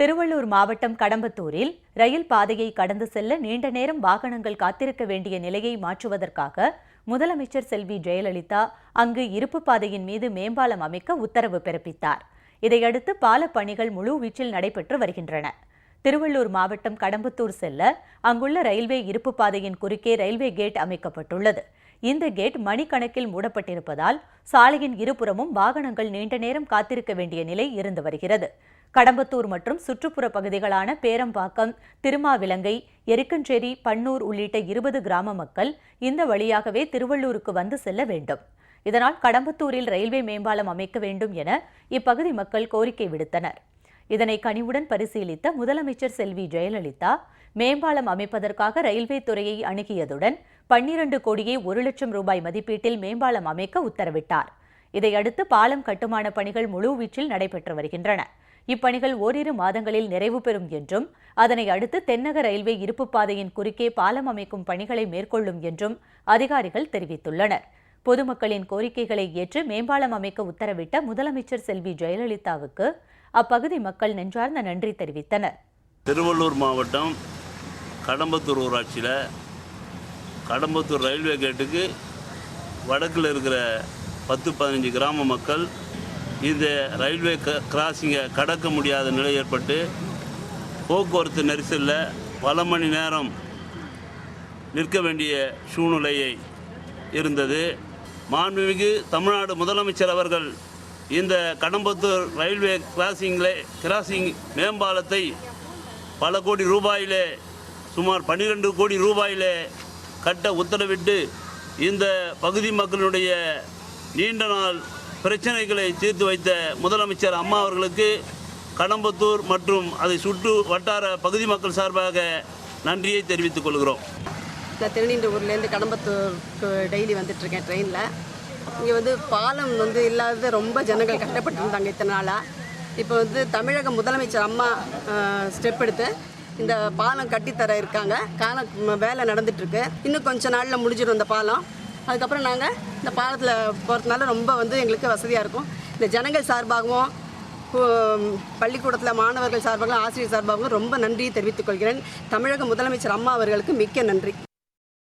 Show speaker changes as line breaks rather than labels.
திருவள்ளூர் மாவட்டம் கடம்பத்தூரில் ரயில் பாதையை கடந்து செல்ல நீண்ட நேரம் வாகனங்கள் காத்திருக்க வேண்டிய நிலையை மாற்றுவதற்காக முதலமைச்சர் செல்வி ஜெயலலிதா அங்கு இருப்பு பாதையின் மீது மேம்பாலம் அமைக்க உத்தரவு பிறப்பித்தார். இதையடுத்து பாலப் பணிகள் முழுவீச்சில் நடைபெற்று வருகின்றன. திருவள்ளூர் மாவட்டம் கடம்பத்தூர் செல்ல அங்குள்ள ரயில்வே இருப்பு பாதையின் குறுக்கே ரயில்வே கேட் அமைக்கப்பட்டுள்ளது. இந்த கேட் மணிக்கணக்கில் மூடப்பட்டிருப்பதால் சாலையின் இருபுறமும் வாகனங்கள் நீண்ட நேரம் காத்திருக்க வேண்டிய நிலை இருந்து வருகிறது. கடம்பத்தூர் மற்றும் சுற்றுப்புற பகுதிகளான பேரம்பாக்கம் திருமாவிலங்கை எருக்கஞ்சேரி பன்னூர் உள்ளிட்ட இருபது கிராம மக்கள் இந்த வழியாகவே திருவள்ளூருக்கு வந்து செல்ல வேண்டும். இதனால் கடம்பத்தூரில் ரயில்வே மேம்பாலம் அமைக்க வேண்டும் என இப்பகுதி மக்கள் கோரிக்கை விடுத்தனர். இதனை கனிவுடன் பரிசீலித்த முதலமைச்சர் செல்வி ஜெயலலிதா மேம்பாலம் அமைப்பதற்காக ரயில்வே துறையை அணுகியதுடன் பன்னிரண்டு கோடியே ஒரு லட்சம் ரூபாய் மதிப்பீட்டில் மேம்பாலம் அமைக்க உத்தரவிட்டார். இதையடுத்து பாலம் கட்டுமான பணிகள் முழுவீச்சில் நடைபெற்று வருகின்றன. இப்பணிகள் ஓரிரு மாதங்களில் நிறைவு பெறும் என்றும் அதனை அடுத்து தென்னக ரயில்வே இருப்பு பாதையின் குறுக்கே பாலம் அமைக்கும் பணிகளை மேற்கொள்ளும் என்றும் அதிகாரிகள் தெரிவித்துள்ளனர். பொதுமக்களின் கோரிக்கைகளை ஏற்று மேம்பாலம் அமைக்க உத்தரவிட்ட முதலமைச்சர் செல்வி ஜெயலலிதாவுக்கு அப்பகுதி மக்கள் நெஞ்சார்ந்த நன்றி தெரிவித்தனர்.
திருவள்ளூர் மாவட்டம் கடம்பத்தூர் ஊராட்சியில் கடம்பத்தூர் ரயில்வே கேட்டுக்கு வடக்கில் இருக்கிற பத்து பதினஞ்சு கிராம மக்கள் இந்த ரயில்வே க கிராசிங்கை கடக்க முடியாத நிலை ஏற்பட்டு போக்குவரத்து நெரிசலில் பல மணி நேரம் நிற்க வேண்டிய சூழ்நிலையை இருந்தது. மாண்புமிகு தமிழ்நாடு முதலமைச்சர் அவர்கள் இந்த கடம்பத்தூர் ரயில்வே கிராசிங்கில் கிராசிங் மேம்பாலத்தை பல கோடி ரூபாயிலே சுமார் பன்னிரெண்டு கோடி ரூபாயிலே கட்ட உத்தரவிட்டு இந்த பகுதி மக்களுடைய நீண்ட நாள் பிரச்சனைகளை தீர்த்து வைத்த முதலமைச்சர் அம்மா அவர்களுக்கு கடம்பத்தூர் மற்றும் அதை சுற்று வட்டார பகுதி மக்கள் சார்பாக நன்றியை தெரிவித்துக் கொள்கிறோம்.
நான் திருநீண்டூர்லேருந்து கடம்பத்தூருக்கு டெய்லி வந்துட்டுருக்கேன் ட்ரெயினில். இங்கே வந்து பாலம் வந்து இல்லாத ரொம்ப ஜனங்கள் கஷ்டப்பட்டு இருந்தாங்க இத்தனை நாளாக இப்போ வந்து தமிழக முதலமைச்சர் அம்மா ஸ்டெப் எடுத்து இந்த பாலம் கட்டித்தர இருக்காங்க. காலம் வேலை நடந்துட்டுருக்கு. இன்னும் கொஞ்ச நாளில் முடிஞ்சிடும் இந்த பாலம். அதுக்கப்புறம் நாங்கள் இந்த பாலத்தில் போகிறதுனால ரொம்ப வந்து எங்களுக்கு வசதியாக இருக்கும். இந்த ஜனங்கள் சார்பாகவும் பள்ளிக்கூடத்தில் மாணவர்கள் சார்பாகவும் ஆசிரியர் சார்பாகவும் ரொம்ப நன்றியை தெரிவித்துக் கொள்கிறேன். தமிழக முதலமைச்சர் அம்மா அவர்களுக்கு மிக்க நன்றி.